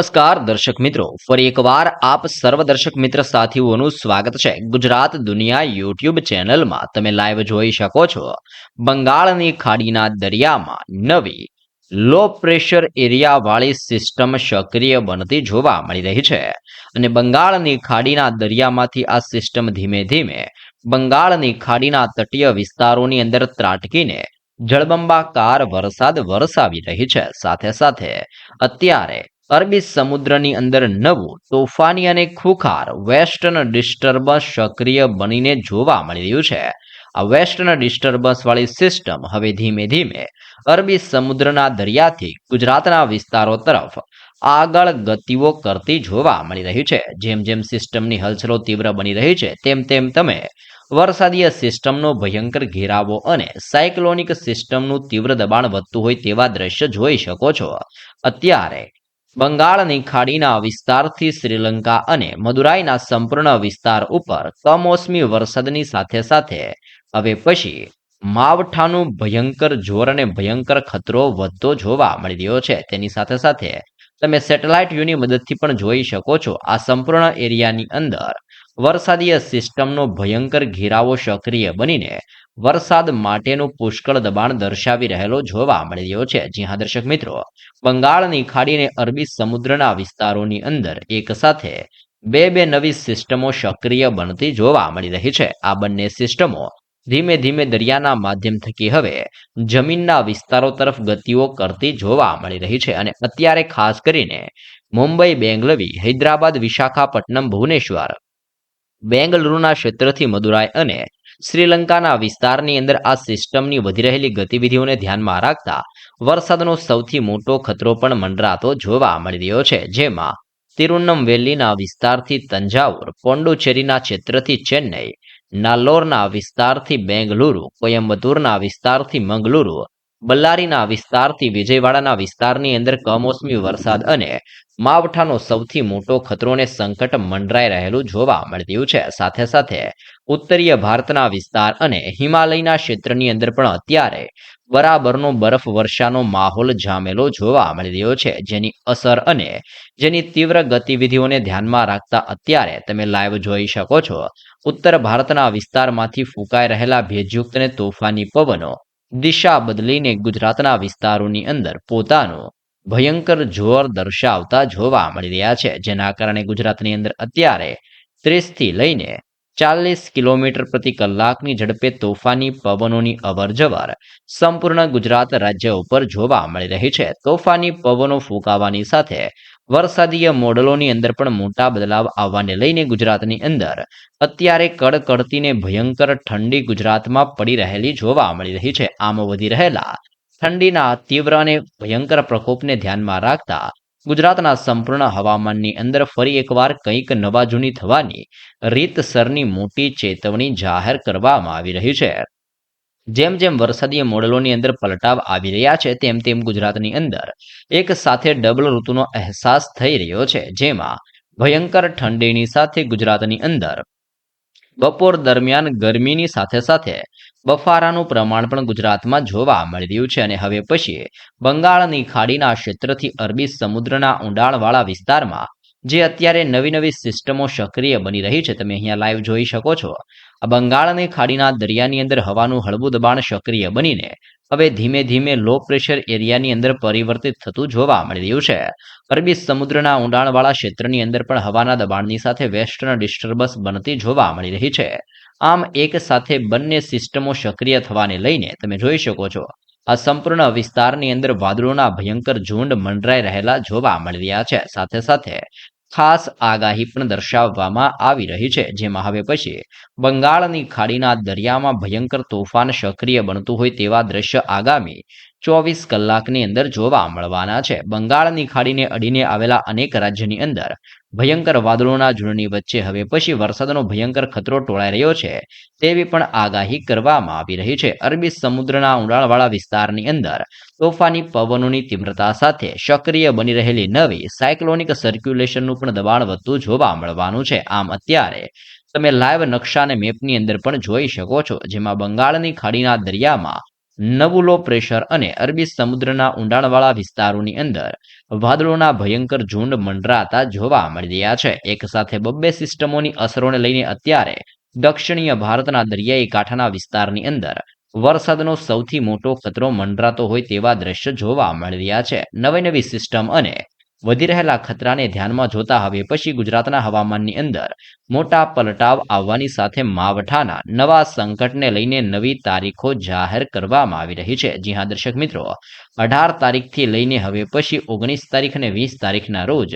નમસ્કાર દર્શક મિત્રો. ફરી એકવાર આપ સર્વ દર્શક મિત્ર સાથીઓનું સ્વાગત છે ગુજરાત દુનિયા યુટ્યુબ ચેનલમાં. તમે લાઈવ જોઈ શકો છો બંગાળની ખાડીના દરિયામાં નવી લો પ્રેશર એરિયા વાળી સિસ્ટમ સક્રિય બનતી જોવા મળી રહી છે. અને બંગાળની ખાડીના દરિયામાંથી આ સિસ્ટમ ધીમે ધીમે બંગાળની ખાડીના તટીય વિસ્તારોની અંદર ત્રાટકીને જળબંબાકાર વરસાદ વરસાવી રહી છે. સાથે સાથે અત્યારે અરબી સમુદ્રની અંદર નવું તોફાની અને ખુખાર વેસ્ટર્ન ડિસ્ટર્બન્સ સક્રિય બનીને જોવા મળી રહ્યું છે. આ વેસ્ટર્ન ડિસ્ટર્બન્સ વાળી સિસ્ટમ હવે ધીમે ધીમે અરબી સમુદ્રના દરિયાથી ગુજરાતના વિસ્તારો તરફ આગળ ગતિઓ કરતી જોવા મળી રહી છે. જેમ જેમ સિસ્ટમની હલચલો તીવ્ર બની રહી છે, તેમ તેમ તમે વરસાદીય સિસ્ટમનો ભયંકર ઘેરાવો અને સાયક્લોનિક સિસ્ટમનું તીવ્ર દબાણ વધતું હોય તેવા દ્રશ્ય જોઈ શકો છો. અત્યારે બંગાળની ખાડીના વિસ્તારથી શ્રીલંકા અને મદુરાઈના સંપૂર્ણ વિસ્તાર ઉપર કમોસમી વરસાદની સાથે સાથે હવે પછી માવઠાનું ભયંકર જોર અને ભયંકર ખતરો વધતો જોવા મળી રહ્યો છે. તેની સાથે સાથે તમે સેટેલાઇટ વ્યૂની મદદથી પણ જોઈ શકો છો. આ સંપૂર્ણ એરિયાની અંદર વરસાદીય સિસ્ટમનો ભયંકર ઘેરાવો સક્રિય બનીને વરસાદ માટેનું પુષ્કળ દબાણ દર્શાવી રહેલો જોવા મળી રહ્યો છે. જી હા, દર્શક મિત્રો, બંગાળની ખાડીને અરબી સમુદ્રના વિસ્તારોની અંદર એક સાથે બે બે નવી સિસ્ટમો સક્રિય બનતી જોવા મળી રહી છે. આ બંને સિસ્ટમો ધીમે ધીમે દરિયાના માધ્યમ થકી હવે જમીનના વિસ્તારો તરફ ગતિઓ કરતી જોવા મળી રહી છે અને અત્યારે ખાસ કરીને મુંબઈ, બેંગલવી, હૈદરાબાદ, વિશાખાપટ્ટનમ, ભુવનેશ્વર, બેંગલુરુના ક્ષેત્રથી મદુરાઈ અને શ્રીલંકાના વિસ્તારની અંદર આ સિસ્ટમની વધી રહેલી ગતિવિધિઓને ધ્યાનમાં રાખતા વરસાદનો સૌથી મોટો ખતરો પણ મંડરાતો જોવા મળી રહ્યો છે, જેમાં તિરુનમવેલીના વિસ્તારથી તંજાવુર, પોંડુચેરીના ક્ષેત્રથી ચેન્નઈ, નાલોરના વિસ્તારથી બેંગલુરુ કોયમ્બતુરના વિસ્તારથી મંગલુરુ બલ્લારીના વિસ્તારથી વિજયવાડાના વિસ્તારની અંદર કમોસમી વરસાદ અને માવઠાનો સૌથી મોટો ખતરોને સંકટ મંડરાઈ રહેલું જોવા મળ્યું છે. સાથે સાથે ઉત્તરીય ભારતના વિસ્તાર અને હિમાલયના ક્ષેત્રની અંદર પણ અત્યારે બરાબરનો બરફ વર્ષાનો માહોલ જામેલો જોવા મળી રહ્યો છે. જેની અસર અને જેની તીવ્ર ગતિવિધિઓને ધ્યાનમાં રાખતા અત્યારે તમે લાઈવ જોઈ શકો છો. ઉત્તર ભારતના વિસ્તારમાંથી ફૂંકાઈ રહેલા ભેજયુક્ત અને તોફાની પવનો દિશા બદલીને ગુજરાતના વિસ્તારોની અંદર પોતાનો ભયંકર જોર દર્શાવતા જોવા મળી રહ્યા છે. જેના કારણે ગુજરાતની અંદર અત્યારે ત્રીસથી લઈને ચાલીસ કિલોમીટર પ્રતિ કલાકની ઝડપે તોફાની પવનોની અવરજવર સંપૂર્ણ ગુજરાત રાજ્ય ઉપર જોવા મળી રહી છે. તોફાની પવનો ફૂંકાવાની સાથે વરસાદીય મોડલોની અંદર પણ મોટા બદલાવ આવવાને લઈને ગુજરાતની અંદર અત્યારે કડકડતીને ભયંકર ઠંડી ગુજરાતમાં પડી રહેલી જોવા મળી રહી છે. આમ વધી રહેલા ઠંડીના તીવ્ર અને ભયંકર પ્રકોપને ધ્યાનમાં રાખતા ગુજરાતના સંપૂર્ણ હવામાનની અંદર ફરી એકવાર કંઈક નવા જૂની થવાની રીતસરની મોટી ચેતવણી જાહેર કરવામાં આવી રહી છે. જેમ જેમ વરસાદીય મોડલોની અંદર પલટાવ આવી રહ્યા છે, તેમ તેમ ગુજરાતની અંદર એક સાથે ડબલ ઋતુનો અહેસાસ થઈ રહ્યો છે, જેમાં ભયંકર ઠંડીની સાથે ગુજરાતની અંદર બપોર દરમિયાન ગરમીની સાથે સાથે બફારાનું પ્રમાણ પણ ગુજરાતમાં જોવા મળી રહ્યું છે અને હવે પછી બંગાળની ખાડીના ક્ષેત્રથી અરબી સમુદ્રના ઊંડાણવાળા વિસ્તારમાં જે અત્યારે નવી નવી સિસ્ટમો સક્રિય બની રહી છે, તમે અહીંયા લાઈવ જોઈ શકો છો. આ બંગાળની ખાડીના દરિયાની અંદર હવાનું હળવું દબાણ સક્રિય બનીને હવે ધીમે ધીમે લો પ્રેશર એરિયાની અંદર પરિવર્તિત થતું જોવા મળી રહ્યું છે. અરબી સમુદ્રના ઊંડાણવાળા ક્ષેત્રની અંદર પણ હવાના દબાણની સાથે વેસ્ટર્ન ડિસ્ટર્બન્સ બનતી જોવા મળી રહી છે. આમ એક સાથે બંને સિસ્ટમો સક્રિય થવાને લઈને તમે જોઈ શકો છો. આ સંપૂર્ણ વિસ્તારની અંદર વાદળોના ભયંકર ઝુંડ મંડરાઈ રહેલા જોવા મળી રહ્યા છે. સાથે સાથે ખાસ આગાહી પણ દર્શાવવામાં આવી રહી છે. જેમાં હવે પછી બંગાળની ખાડીના દરિયામાં ભયંકર તોફાન સક્રિય બનતું હોય તેવા દ્રશ્ય આગામી ચોવીસ કલાકની અંદર જોવા મળવાના છે. બંગાળની ખાડીને અડીને આવેલા અનેક રાજ્યની અંદર ભયંકર વાદળોના ઝુંડની વચ્ચે હવે પછી વરસાદનો ભયંકર ખતરો ટોળાઈ રહ્યો છે. તેવી પણ આગાહી કરવામાં આવી રહી છે. અરબી સમુદ્રના ઊંડાણવાળા વિસ્તારની અંદર તોફાની પવનોની તીવ્રતા સાથે સક્રિય બની રહેલી નવી સાયક્લોનિક સર્ક્યુલેશનનું પણ દબાણ વધતું જોવા મળવાનું છે. આમ અત્યારે તમે લાઈવ નકશા અને મેપની અંદર પણ જોઈ શકો છો, જેમાં બંગાળની ખાડીના દરિયામાં નવું લો પ્રેશર અને અરબી સમુદ્રના ઊંડાણવાળા વિસ્તારોની અંદર વાદળોના ભયંકર ઝુંડ મંડરાતા જોવા મળી રહ્યા છે. એક સાથે બબ્બે સિસ્ટમોની અસરોને લઈને અત્યારે દક્ષિણીય ભારતના દરિયાઈ કાંઠાના વિસ્તારની અંદર વરસાદનો સૌથી મોટો ખતરો મંડરાતો હોય તેવા દ્રશ્ય જોવા મળી રહ્યા છે. નવી નવી સિસ્ટમ અને વધી રહેલા ખતરાને ધ્યાનમાં જોતા હવે પછી ગુજરાતના હવામાનની અંદર મોટા પલટાવ આવવાની સાથે માવઠાના નવા સંકટને લઈને નવી તારીખો જાહેર કરવામાં આવી રહી છે. જી હા, દર્શક મિત્રો, અઢાર તારીખથી લઈને હવે પછી ઓગણીસ તારીખ અને વીસ તારીખના રોજ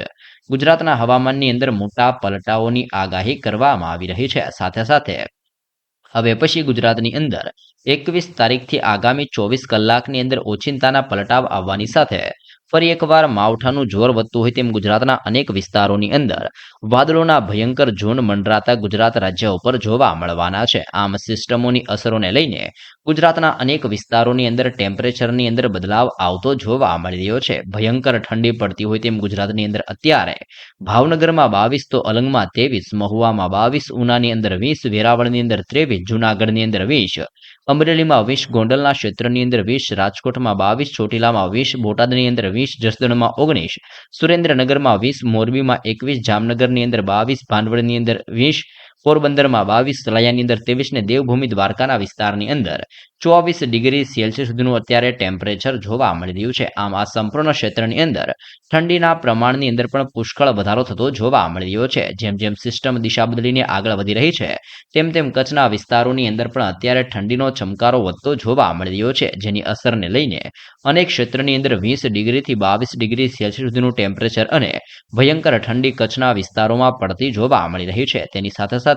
ગુજરાતના હવામાનની અંદર મોટા પલટાઓની આગાહી કરવામાં આવી રહી છે. સાથે સાથે હવે પછી ગુજરાતની અંદર એકવીસ તારીખથી આગામી ચોવીસ કલાકની અંદર ઓચિંતાના પલટાવ આવવાની સાથે ફરી એકવાર માવઠાનું જોર વધતું હોય તેમ ગુજરાતના અનેક વિસ્તારોની અંદર વાદળોના ભયંકર ઝોન મંડરાતા ગુજરાત રાજ્ય ઉપર જોવા મળવાના છે. આમ સિસ્ટમોની અસરોને લઈને ગુજરાતના અનેક વિસ્તારોની અંદર ટેમ્પરેચરની અંદર બદલાવ આવતો જોવા મળી રહ્યો છે. ભયંકર ઠંડી પડતી હોય તેમ ગુજરાતની અંદર અત્યારે ભાવનગરમાં બાવીસ, તો અલંગમાં ત્રેવીસ, મહુવામાં બાવીસ, ઉનાની અંદર વીસ, વેરાવળની અંદર ત્રેવીસ, જુનાગઢની અંદર વીસ અમરેલીમાં વીસ, ગોંડલના ક્ષેત્રની અંદર વીસ, રાજકોટમાં બાવીસ, ચોટીલામાં વીસ, બોટાદની અંદર વીસ, જસદણમાં ઓગણીસ, સુરેન્દ્રનગરમાં વીસ, મોરબીમાં એકવીસ, જામનગરની અંદર બાવીસ ભાંડવડની અંદર વીસ પોરબંદરમાં બાવીસ તલાયાની અંદર ત્રેવીસ ને દેવભૂમિ દ્વારકાના વિસ્તારની અંદર ચોવીસ ડિગ્રી સેલ્સિયસ સુધીનું અત્યારે ટેમ્પરેચર જોવા મળી રહ્યું છે. આમ આ સંપૂર્ણ ક્ષેત્રની અંદર ઠંડીના પ્રમાણની અંદર પણ પુષ્કળ વધારો થતો જોવા મળી રહ્યો છે. જેમ જેમ સિસ્ટમ દિશા બદલીને આગળ વધી રહી છે, તેમ તેમ કચ્છના વિસ્તારોની અંદર પણ અત્યારે ઠંડીનો ચમકારો વધતો જોવા મળી રહ્યો છે, જેની અસરને લઈને અનેક ક્ષેત્રની અંદર વીસ ડિગ્રીથી બાવીસ ડિગ્રી સેલ્સિયસ સુધીનું ટેમ્પરેચર અને ભયંકર ઠંડી કચ્છના વિસ્તારોમાં પડતી જોવા મળી રહી છે. તેની સાથે સાથે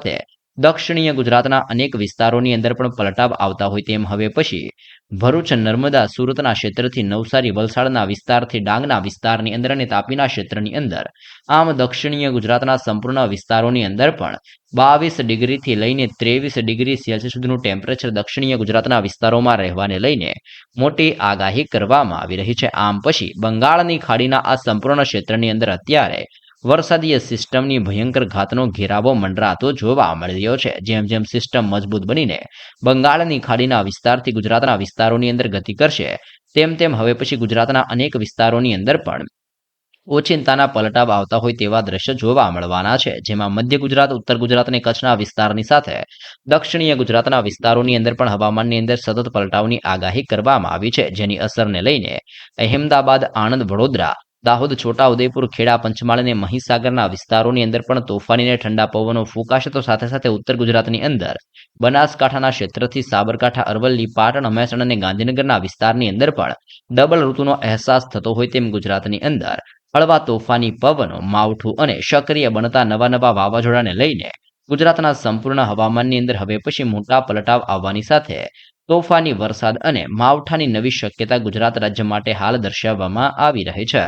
દક્ષિણીય ગુજરાતના અનેક વિસ્તારોની અંદર પણ પલટાવ આવતા હોય તેમ હવે પછી ભરૂચ, નર્મદા, સુરતના ક્ષેત્રથી નવસારી, વલસાડના વિસ્તારથી ડાંગના વિસ્તારની અંદર અને તાપીના ક્ષેત્રની અંદર, આમ દક્ષિણીય ગુજરાતના સંપૂર્ણ વિસ્તારોની અંદર પણ બાવીસ ડિગ્રીથી લઈને ત્રેવીસ ડિગ્રી સેલ્સિયસ સુધીનું ટેમ્પરેચર દક્ષિણીય ગુજરાતના વિસ્તારોમાં રહેવાને લઈને મોટી આગાહી કરવામાં આવી રહી છે. આમ પછી બંગાળની ખાડીના આ સંપૂર્ણ ક્ષેત્રની અંદર અત્યારે વરસાદીય સિસ્ટમની ભયંકર ઘાતનો ઘેરાવો મંડરાતો જોવા મળી રહ્યો છે. જેમ જેમ સિસ્ટમ મજબૂત બનીને બંગાળની ખાડીના વિસ્તારથી ગુજરાતના વિસ્તારોની અંદર ગતિ કરશે, તેમ તેમ હવે પછી ગુજરાતના અનેક વિસ્તારોની અંદર પણ ઓચિંતાના પલટાવ આવતા હોય તેવા દ્રશ્ય જોવા મળવાના છે. જેમાં મધ્ય ગુજરાત, ઉત્તર ગુજરાત અને કચ્છના વિસ્તારની સાથે દક્ષિણીય ગુજરાતના વિસ્તારોની અંદર પણ હવામાનની અંદર સતત પલટાવની આગાહી કરવામાં આવી છે. જેની અસરને લઈને અહેમદાબાદ, આણંદ, વડોદરા દાહોદ, છોટા ઉદેપુર ખેડા, પંચમહાલ અને મહીસાગરના વિસ્તારોની અંદર પણ તોફાનીને ઠંડા પવનો ફૂંકાશે તો સાથે સાથે ઉત્તર ગુજરાતની અંદર બનાસકાંઠાના ક્ષેત્રથી સાબરકાંઠા, અરવલ્લી, પાટણ, મહેસાણા અને ગાંધીનગરના વિસ્તારની અંદર પણ ડબલ ઋતુનો અહેસાસ થતો હોય તેમ ગુજરાતની અંદર હળવા તોફાની પવનો, માવઠું અને સક્રિય બનતા નવા નવા વાવાઝોડાને લઈને ગુજરાતના સંપૂર્ણ હવામાનની અંદર હવે પછી મોટા પલટાવ આવવાની સાથે તોફાની વરસાદ અને માવઠાની નવી શક્યતા ગુજરાત રાજ્ય માટે હાલ દર્શાવવામાં આવી રહી છે.